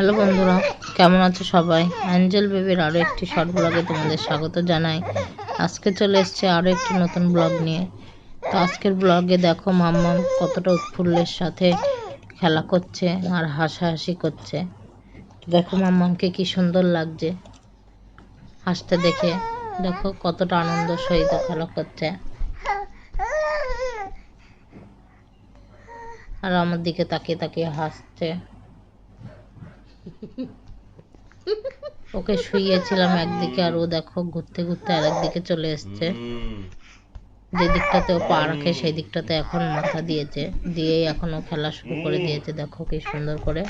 Hello বন্ধুরা, কেমন আছো সবাই? অ্যাঞ্জেল বেবির আরও একটি শর্ট ব্লগে তোমাদের স্বাগত জানাই। আজকে চলে এসছে আরও একটি নতুন ব্লগ নিয়ে। তো আজকের ব্লগে দেখো মাম্মা কতটা উৎফুল্লের সাথে খেলা করছে আর হাসাহাসি করছে। দেখো মাম্মামকে কি সুন্দর লাগছে। হাসতে দেখে দেখো কতটা আনন্দ সহিত খেলা করছে। আর আমার দিকে তাকিয়ে তাকিয়ে হাসছে। ওকে শুইয়েছিলাম একদিকে আর ও দেখো ঘুরতে ঘুরতে আর একদিকে চলে এসছে। যে দিকটাতে ও পা রাখে সেই দিকটাতে এখন মাথা দিয়েছে। দিয়েই এখন ও খেলা শুরু করে দিয়েছে দেখো কি সুন্দর করে।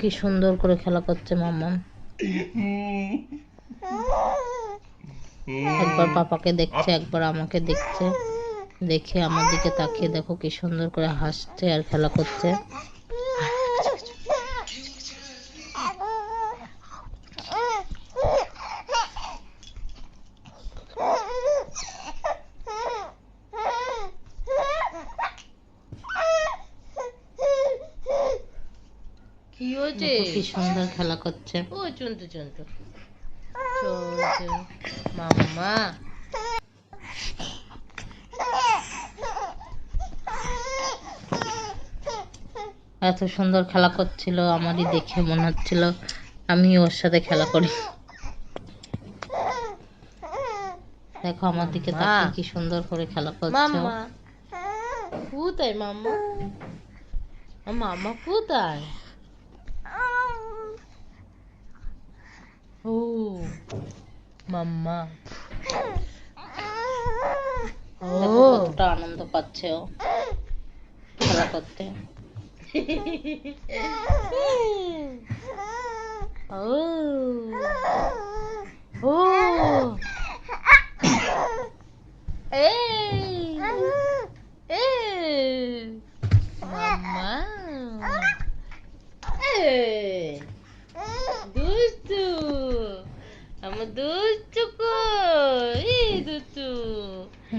কি সুন্দর করে খেলা করছে মাম্মা একবার পাপাকে দেখছে একবার আমাকে দেখছে। দেখে আমার দিকে তাকিয়ে দেখো কি সুন্দর করে হাসছে আর খেলা করছে। কি হয়েছে? কি সুন্দর খেলা করছে। ও চন্তু চন্তু। চন্তু মাম্মা এত সুন্দর খেলা করছিল আমারই দেখে মনে হচ্ছিল আমি ওর সাথে খেলা করি। দেখো আমার দিকে তাকিয়ে কি সুন্দর করে খেলা করছে। কোথায় মাম্মা মাম্মা কোথায়? ও মাম্মা ও দেখো কতটা আনন্দ পাচ্ছে ও খেলা করতে ও ও এই এই মাম্মা এই দুষ্টু আমার এই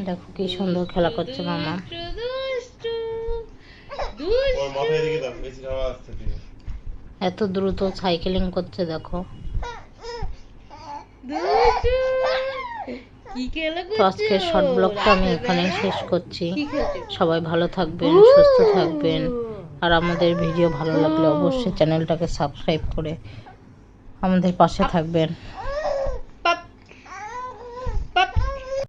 দেখো কি সুন্দর খেলা করছে মামা। দুষ্টু এত দ্রুত সাইকেলিং করছে দেখো। তো আজকের শর্ট ব্লগটা আমি এখানেই শেষ করছি। সবাই ভালো থাকবেন সুস্থ থাকবেন। আর আমাদের ভিডিও ভালো লাগলে অবশ্যই চ্যানেলটাকে সাবস্ক্রাইব করে আমাদের পাশে থাকবেন।